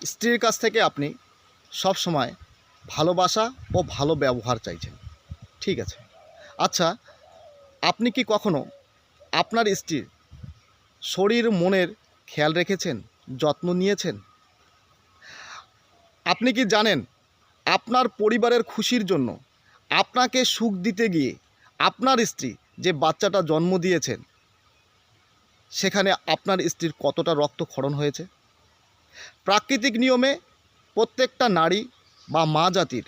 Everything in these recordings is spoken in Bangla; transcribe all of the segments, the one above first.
স্ত্রীর কাছ থেকে আপনি সব সময় ভালোবাসা ও ভালো ব্যবহার চাইছেন। ঠিক আছে? আচ্ছা আপনি কি কখনো আপনার স্ত্রীর শরীর, মনের খেয়াল রেখেছেন, যত্ন নিয়েছেন? আপনি কি জানেন আপনার পরিবারের খুশির জন্য আপনাকে সুখ দিতে গিয়ে আপনার স্ত্রী যে বাচ্চাটা জন্ম দিয়েছেন, সেখানে আপনার স্ত্রীর কতটা রক্তক্ষরণ হয়েছে? প্রাকৃতিক নিয়মে প্রত্যেকটা নারী বা মা জাতির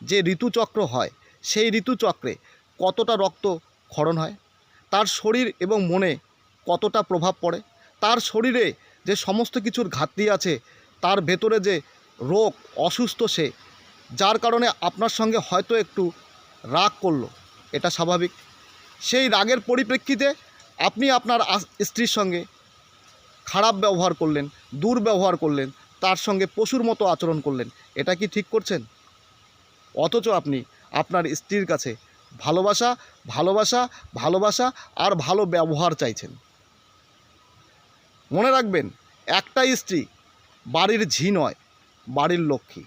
যে ঋতুচক্র হয়, সেই ঋতুচক্রে কতটা রক্ত ক্ষরণ হয়, তার শরীর এবং মনে কতটা প্রভাব পড়ে, তার শরীরে যে সমস্ত কিছুর ঘাটতি আছে, তার ভেতরে যে রোগ অসুস্থ সে, যার কারণে আপনার সঙ্গে হয়তো একটু রাগ করল, এটা স্বাভাবিক। সেই রাগের পরিপ্রেক্ষিতে আপনি আপনার স্ত্রীর সঙ্গে খারাপ ব্যবহার করলেন, দুর্ব্যবহার করলেন, তার সঙ্গে পশুর মতো আচরণ করলেন, এটা কি ঠিক করছেন? অথচ আপনি, আপনার স্ত্রীর কাছে ভালোবাসা ভালোবাসা ভালোবাসা আর ভালো ব্যবহার চাইছেন। মনে রাখবেন একটা স্ত্রী বাড়ির ঝি নয়, বাড়ির লক্ষ্মী।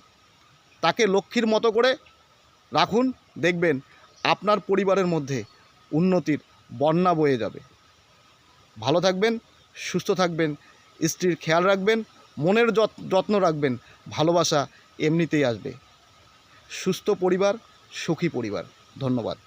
তাকে লক্ষ্মীর মতো করে রাখুন, দেখবেন আপনার পরিবারের মধ্যে উন্নতির বন্যা বয়ে যাবে। ভালো থাকবেন সুস্থ থাকবেন, স্ত্রীর খেয়াল রাখবেন, মনের যত- যত্ন রাখবেন, ভালোবাসা এমনিতেই আসবে। সুস্থ পরিবার, সুখী পরিবার। ধন্যবাদ।